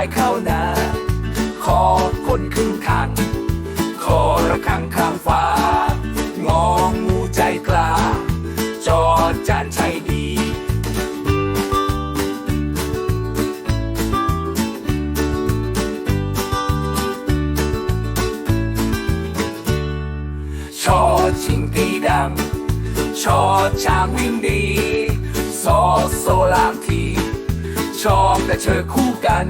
ายเข้านา ขอคนขึ้นคัน ขอระคังข้างฟ้างองงูใจกล้า จอดจานชัยดีชอชิงตีดัง ชอช้างวิ่งดีซอโซลามที ชอบแต่เธอคู่กัน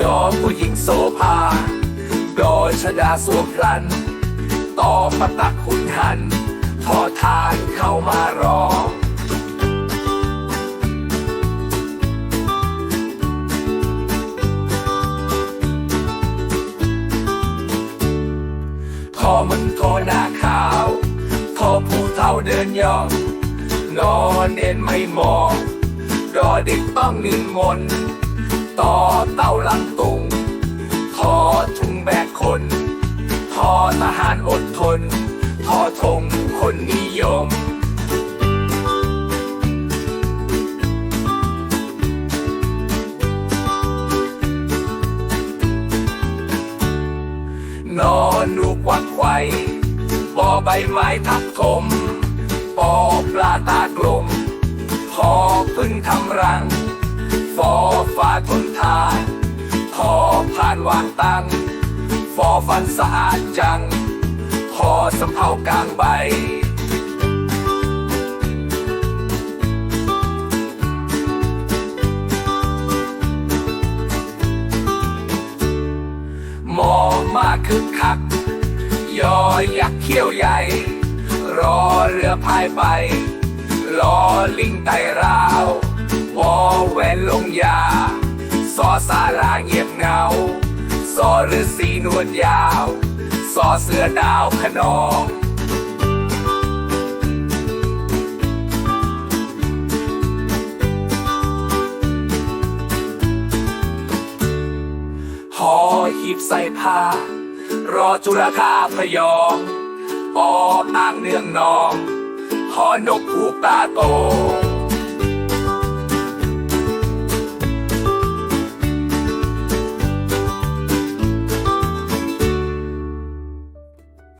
ยอมผู้หญิงโซภา โดยชดาสวมพลัน ต่อประตักขุนหัน ทอทานเข้ามารอทอมันโทหน้าขาวทอผู้เฒ่าเดินย่องนอนเน้นไม่มอง รอเด็กต้องนิมนต์ ต่อเต่าลังตุง ทอถุงแบกคน ทอทหารอดทน ทอธงคนนิยมนอนลูกวักไข่อใบไม้ทับถม ฟ้าทนทานพอผ่านวางตังฟอฟันสะอาดจังพอสำเภากลางใบมอมาคึกคัก ยอยักษ์เขี้ยวใหญ่ รอเรือพายไป รอลิงไต่ราววอแหวนลงยา สอสาราเงียบเงาสอฤาษีนวดยาวสอเสือดาวขนองหอหีบใส่ผ้ารอจุลคาพยองออกอ้างเนื่องนองหอนกผูกตาโต